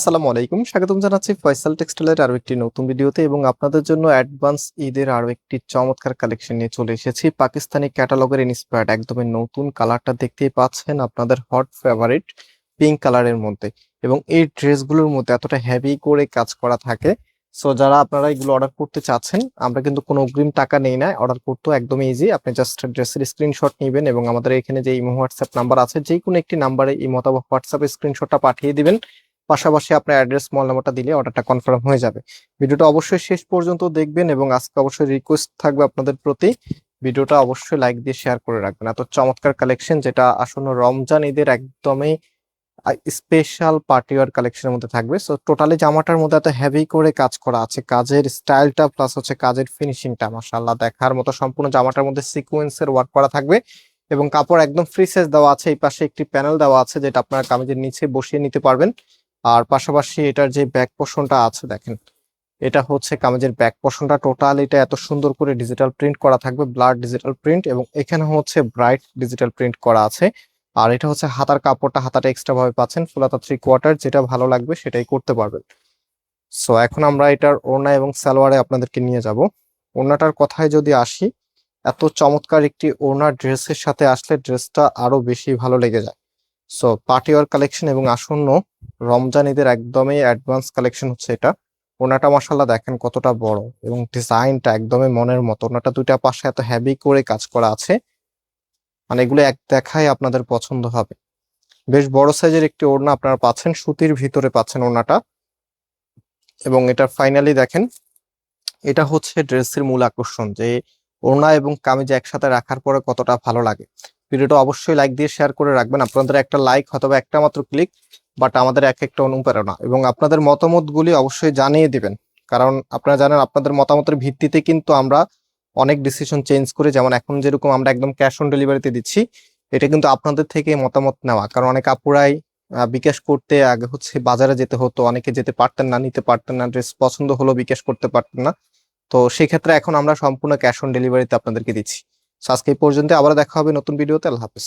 আসসালামু আলাইকুম। স্বাগতম জানাচ্ছি ফয়সাল টেক্সটাইলের আরও একটি নতুন ভিডিওতে এবং আপনাদের জন্য অ্যাডভান্স ঈদের আরও একটি চমৎকার কালেকশন নিয়ে চলে এসেছি। পাকিস্তানি ক্যাটালগের ইন্সপায়ার্ড একদমই নতুন কালারটা দেখতেই পাচ্ছেন আপনাদের হট ফেভারিট পিঙ্ক কালারের মধ্যে এবং এই ড্রেসগুলোর মধ্যে এতটা হেভি করে কাজ করা থাকে। সো যারা আপনারা এগুলো অর্ডার করতে চাচ্ছেন, আমরা কিন্তু কোনো অগ্রিম টাকা নেই না। অর্ডার করতেও একদমই ইজি আপনি জাস্ট ড্রেসের স্ক্রিনশট নেবেন এবং আমাদের এখানে যে ইমো হোয়াটসঅ্যাপ নাম্বার আছে যে কোনো একটি নাম্বারে ইমো অথবা হোয়াটসঅ্যাপ স্ক্রিনশটটা পাঠিয়ে দিবেন। পাশাপাশি আপনার অ্যাড্রেস মোবাইল নাম্বারটা দিলে অর্ডারটা কনফার্ম হয়ে যাবে। ভিডিওটা অবশ্যই শেষ পর্যন্ত দেখবেন এবং আজকে অবশ্যই রিকোয়েস্ট থাকবে আপনাদের প্রতি। ভিডিওটা অবশ্যই লাইক দিয়ে শেয়ার করে রাখবেন। এত চমৎকার কালেকশন যেটা আসন্ন রমজান ঈদের একদমই স্পেশাল পার্টি পার্টিওয়ার কালেকশনের মধ্যে থাকবে। সো টোটালি জামাটার মধ্যে এত হেভি করে কাজ করা আছে। কাজের স্টাইলটা প্লাস হচ্ছে কাজের ফিনিশিংটা মাশাআল্লাহ, দেখার মতো সম্পূর্ণ জামাটার মধ্যে সিকোয়েন্সের ওয়ার্ক করা থাকবে। এবং কাপড় একদম ফ্রি সাইজ দেওয়া আছে। এই পাশে একটি প্যানেল দেওয়া আছে যেটা আপনারা কামিজের নিচে বসিয়ে নিতে পারবেন। আর পাশাপাশি এটার যে ব্যাক পোর্শনটা আছে দেখেন, এটা হচ্ছে কামিজের ব্যাক পোর্শনটা টোটাল এটা এত সুন্দর করে ডিজিটাল প্রিন্ট করা থাকবে ব্লাড ডিজিটাল প্রিন্ট এবং এখানে হচ্ছে ব্রাইট ডিজিটাল প্রিন্ট করা আছে। আর এটা হচ্ছে হাতার কাপড়টা, হাতাটা এক্সট্রা ভাবে পাচ্ছেন, ফুলাতা থ্রি কোয়ার্টার যেটা ভালো লাগবে সেটাই করতে পারবেন। সো এখন আমরা এটার ওড়না এবং সালোয়ারে আপনাদেরকে নিয়ে যাব। ওড়নাটার কথায় যদি আসি, এত চমৎকার একটি ওড়না ড্রেসের সাথে আসলে ড্রেসটা আরও বেশি ভালো লেগে যায়। সো পার্টি ওয়ার কালেকশন এবং আসন্ন রমজান ঈদের একদমই অ্যাডভান্স কালেকশন হচ্ছে এটা। ওনাটা মাসাল্লাহ দেখেন কতটা বড় এবং ডিজাইনটা একদমই মনের মতো। ওনাটা দুইটা পাশে এত হেভি করে কাজ করা আছে। মানে এগুলো এক দেখায় আপনাদের পছন্দ হবে। বেশ বড় সাইজের একটি ওড়না আপনারা পাচ্ছেন, সুতির ভিতরে পাচ্ছেন ওড়নাটা। এবং এটা ফাইনালি দেখেন, এটা হচ্ছে ড্রেসের মূল আকর্ষণ যে ওড়না এবং কামিজ একসাথে রাখার পরে কতটা ভালো লাগে। ভিডিওটা অবশ্যই লাইক দিয়ে শেয়ার করে রাখবেন। আপনাদের একটা লাইক অথবা একটা মাত্র ক্লিক বাট আমাদের এক একটা অনুপ্রেরণা। এবং আপনাদের মতামতগুলি অবশ্যই জানিয়ে দিবেন। কারণ আপনারা জানেন, আপনাদের মতামতের ভিত্তিতে কিন্তু আমরা অনেক ডিসিশন চেঞ্জ করে। যেমন এখন যেরকম আমরা একদম ক্যাশ অন ডেলিভারিতে দিচ্ছি, এটা কিন্তু আপনাদের থেকে মতামত নেওয়া। কারণ অনেক আপুরাই বিকাশ করতে আগে হচ্ছে বাজারে যেতে হতো। অনেকে যেতে পারতেন না, নিতে পারতেন না ড্রেস পছন্দ হলো, বিকাশ করতে পারতেন না। তো সেক্ষেত্রে এখন আমরা সম্পূর্ণ ক্যাশ অন ডেলিভারিতে আপনাদেরকে দিচ্ছি। আজকে পর্যন্ত আবার দেখা হবে নতুন ভিডিওতে। আল্লাহ হাফিজ।